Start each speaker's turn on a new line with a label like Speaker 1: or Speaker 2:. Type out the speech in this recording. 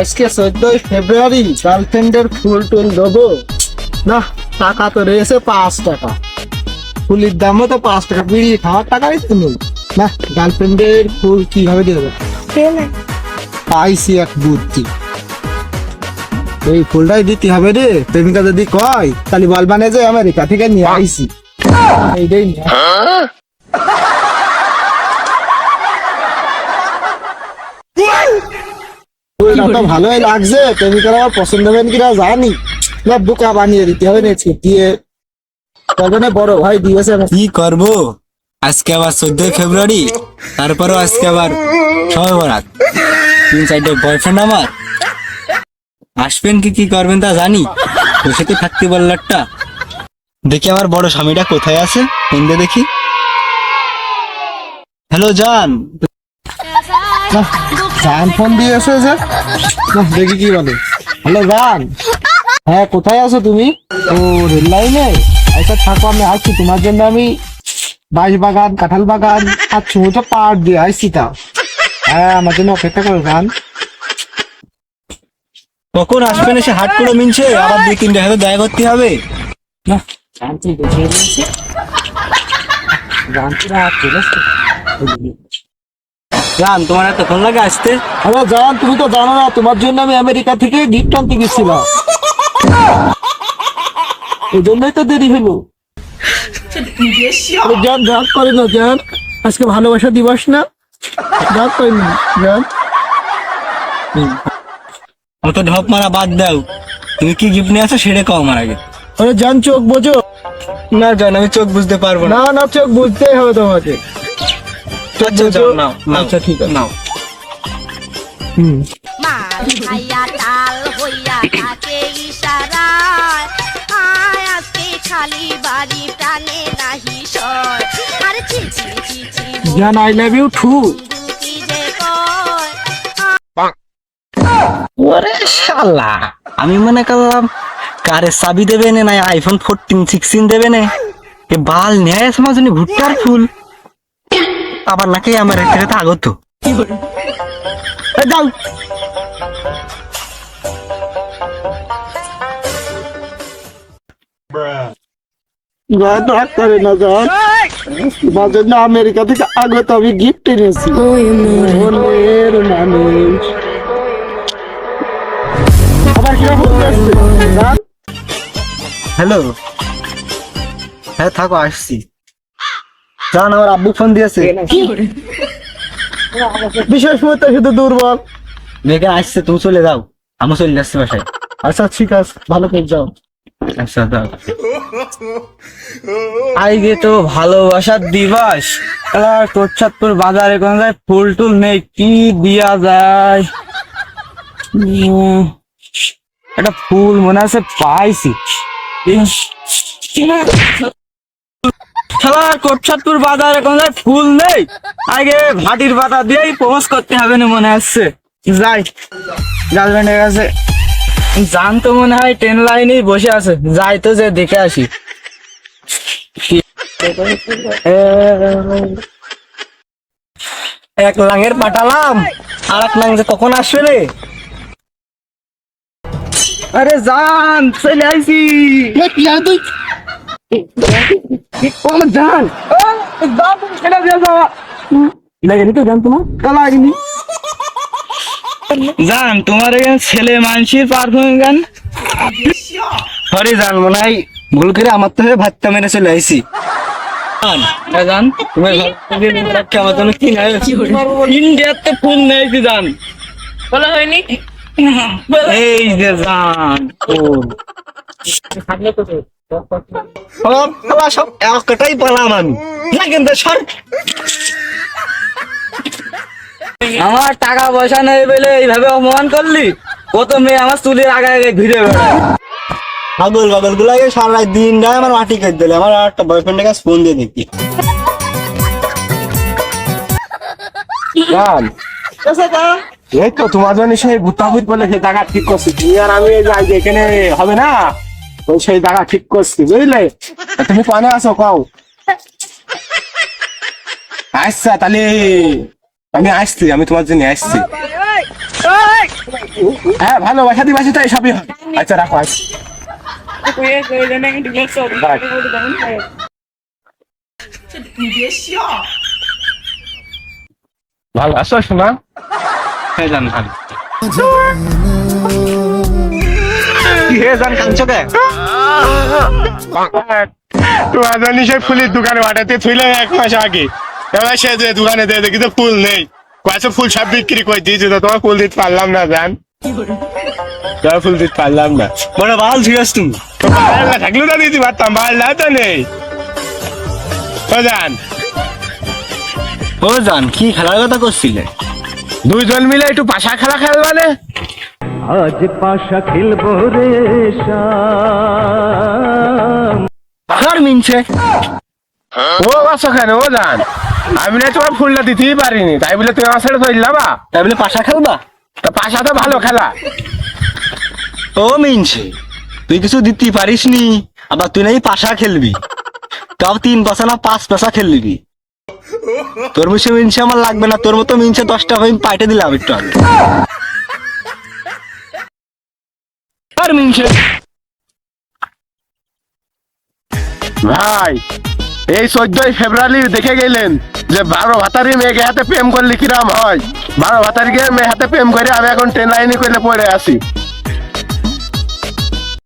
Speaker 1: আজকে চোদ্দই ফেব্রুয়ারি গার্লফ্রেন্ডের ফুল টুল দেবো। না টাকা তো রয়েছে পাঁচ টাকা। ফুলের দামও তো পাঁচ টাকা বিড়ি খাওয়ার টাকাই তো নেই। না গার্লফ্রেন্ডের ফুল কীভাবে দেবো? পাইছি এক বুদ্ধি। এই ফুলটাই দিতে হবে রে প্রেমিকা যদি কয় তাহলে বলবানে যে আমেরিকা থেকে নিয়ে আইছি। এইটাই ভালোই লাগছে। প্রেমিকার আমার পছন্দ হবেন কিনা জানি। না বোকা বানিয়ে দিতে হবে না দিয়ে। তবে না বড় ভাই দিয়েছে
Speaker 2: কি করব? আজকে আবার চোদ্দই ফেব্রুয়ারি তারপরেও আজকে আবার সময় বরাত তিন চারটে বয়ফ্রেন্ড আমার। আসবেন কি কি করবেন তা জানি। বসে তো থাকতে বলল একটা। দেখি আমার বড় স্বামীটা কোথায় আছে দেখি। হ্যালো জান।
Speaker 1: না জান ফোন দিয়েছে যে না দেখি কি বলে। হ্যালো জান হ্যাঁ কোথায় আছো তুমি? ও রেল লাইনে? আচ্ছা থাকো আমি আসছি। তোমার জন্য আমি বাঁশ বাগান কাঁঠাল বাগান আর ছোট পাহাড় দিয়ে আসছি তা। হ্যাঁ আমার জন্য অপেক্ষা করো জান
Speaker 2: কখন আসবেন এসে হাট করে মিনছে? আবার দুই তিনটে হাতে দেখা করতে হবে।
Speaker 1: না জান তুই দেখে নিয়েছি। জান তুই রাত চলেছে।
Speaker 2: জান তোমার এতক্ষণ লাগে আসতে?
Speaker 1: আরে জান তুমি তো জানো না তোমার জন্য আমি আমেরিকা থেকে গিফট আনতে গেছিলাম। এই জন্যই তো দেরি হলো। জান রাগ করে না জান। আজকে ভালোবাসা দিবস না? রাগ করে না জান।
Speaker 2: অত ঢপ মারা বাদ দাও। তুমি কি গিফট নিয়ে আসো সেটা কও আমার আগে।
Speaker 1: আরে জান চোখ বোঝো।
Speaker 2: না জান আমি চোখ বুঝতে পারব না
Speaker 1: না চোখ বুঝতেই হবে তোমাকে।
Speaker 2: আচ্ছা।
Speaker 1: আচ্ছা ঠিক আছে।
Speaker 2: নাও।
Speaker 1: হুম।
Speaker 3: মাল তাল হইয়া থাকে ইশারায়। আয় আজকে খালি বাড়ি প্রাণে নাহি সয়। আর ছি ছি ছি ছি
Speaker 1: জান আই লাভ ইউ টু
Speaker 2: ওরে শালা আমি মনে করলাম কারের চাবি দেবে না নাই আইফোন ফোরটিন সিক্সটিন দেবে না। এ বাল নেয় সমাজ ভুট্টার ফুল। আবার নাকি আমার একটা কথা আগত।
Speaker 1: যাও। করে না তোমার জন্য আমেরিকা থেকে আগত আমি গিফট এনেছি। মানুষ। আবার
Speaker 2: হ্যালো হ্যাঁ থাকো আসছি। জান আমার আব্বু ফোন দিয়েছে।
Speaker 1: বিশেষ মতো শুধু দুর্বল।
Speaker 2: মেয়েকে আসছে তুমি চলে যাও। আমি চলে যাচ্ছি বাসায়।
Speaker 1: আচ্ছা ঠিক আছে ভালো করে যাও।
Speaker 2: আচ্ছা যাও। আজকে তো ভালোবাসার দিবস। আর কোচ্ছাদপুর বাজারে কোন যায় ফুল টুল নেই? কি দিয়া যায়? একটা ফুল মনে আছে পাইছি। কোন ফুল নেই। আগে ভাটির পাতা দিয়েই পোস্ট করতে হবে না মনে আসছে যাই গার্লফ্রেন্ডের কাছে। তো মনে হয় ট্রেন লাইনেই বসে আছে। যাই তো যে দেখে আসি। এক লাঙের পাঠালাম, আর এক লাং যে কখন আসবে রে? আরে জান চলে আইছি। আমার জান জান তুমি দিয়ে যাওয়া লাগেনি তো জান তোমার?
Speaker 1: লাগেনি।
Speaker 2: জান তোমার এখানে ছেলে মানসির পারফিউম গান? সরি জান মনে হয় ভুল করে আমার তো ভাতটা মেরে চলে আইছি। জান, জান তুমি আমার জন্য কি নাই? ইন্ডিয়াতে ফুল নেই জান বলা হয়নি? এই যে জান সব একটাই পেলাম আমি। না কিন্তু সর আমার টাকা পয়সা নেই বলে এইভাবে অপমান করলি? কত মেয়ে আমার চুলের আগে আগে ঘুরে বেড়ায় পাগল পাগল গুলাকে সারা দিন রায় আমার মাটি কেটে দিলে। আমার একটা বয়ফ্রেন্ডের কাছে ফোন দিয়ে দেখি।
Speaker 1: এই তো তোমার জন্য সেই ভূতাভূত বলে সেই জায়গা ঠিক করছি। তুমি আর আমি যাই এখানে হবে না? ওই সেই জায়গা ঠিক করছি বুঝলে? তুমি কনে আছো কও? আচ্ছা তাহলে আমি আসছি আমি তোমার জন্য আসছি।
Speaker 4: হ্যাঁ ভালোবাসা দিবাসি তো এইসবই হয় আচ্ছা রাখো ভালো আছো শোনা
Speaker 2: হ্যাঁ জান ভালো। কি? হে কে
Speaker 4: তোমার জন্য ফুলের দোকানে পাঠাতে থইলে এক মাস আগে। এবার সে যে দোকানে দিয়ে দেখি তো ফুল নেই। কয়েছে ফুল সব বিক্রি করে দিয়েছে তো তোমার ফুল দিতে পারলাম না জান। তোমার ফুল দিতে পারলাম না।
Speaker 2: বড় ভালো ছিড়াস তুমি?
Speaker 4: না থাকলে তো দিতে পারতাম ভালো না তো নেই। জান।
Speaker 2: ও জান কি খেলার কথা করছিলে?
Speaker 4: দুইজন মিলে একটু পাশা খেলা খেলবানে
Speaker 5: আজ পাশা খেলব রে শ্যাম
Speaker 2: আর মিনছে।
Speaker 4: ও বাসো ও জান। আমি না তোমার ফুলটা দিতেই পারিনি তাই বলে তুমি আমার সাথে ধরলাবা
Speaker 2: তাই বলে পাশা খেলবা?
Speaker 4: তা পাশা তো ভালো খেলা।
Speaker 2: ও মিনছে তুই কিছু দিতে পারিস নি আবার তুই নাই পাশা খেলবি। তাও তিন পাশা না পাঁচ পাশা খেলবি। তোর বসে মিনছে আমার লাগবে না। তোর মতো মিনছে দশটা আমি পাইটে দিলাম একটু আগে। মিনছে
Speaker 4: ভাই, এই চোদ্দই ফেব্রুয়ারি দেখে গেলেন যে বারো ভাতারি মেয়েকে হাতে প্রেম করলে কিরাম হয়। বারো ভাতারিকে মেয়ে হাতে প্রেম করে আমি এখন ট্রেন লাইনে করে পড়ে আছি।